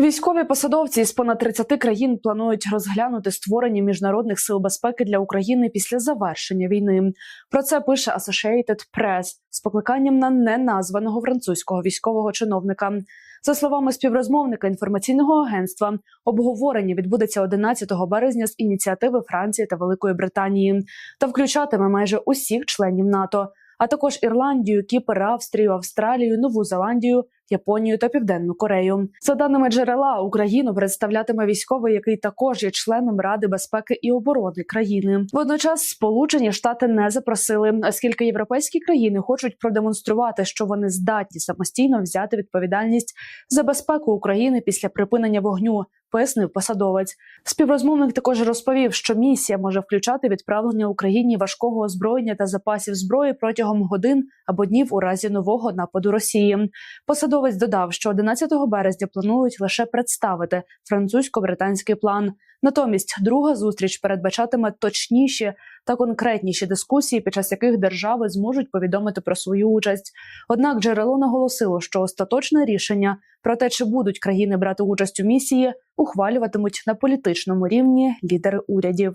Військові посадовці з понад 30 країн планують розглянути створення міжнародних сил безпеки для України після завершення війни. Про це пише Associated Press з покликанням на неназваного французького військового чиновника. За словами співрозмовника інформаційного агентства, обговорення відбудеться 11 березня з ініціативи Франції та Великої Британії та включатиме майже усіх членів НАТО, а також Ірландію, Кіпр, Австрію, Австралію, Нову Зеландію, Японію та Південну Корею. За даними джерела, Україну представлятиме військовий, який також є членом Ради безпеки і оборони країни. Водночас Сполучені Штати не запросили, оскільки європейські країни хочуть продемонструвати, що вони здатні самостійно взяти відповідальність за безпеку України після припинення вогню. Пояснив посадовець. Співрозмовник також розповів, що місія може включати відправлення Україні важкого озброєння та запасів зброї протягом годин або днів у разі нового нападу Росії. Посадовець додав, що 11 березня планують лише представити французько-британський план. Натомість друга зустріч передбачатиме точніші та конкретніші дискусії, під час яких держави зможуть повідомити про свою участь. Однак джерело наголосило, що остаточне рішення про те, чи будуть країни брати участь у місії, ухвалюватимуть на політичному рівні лідери урядів.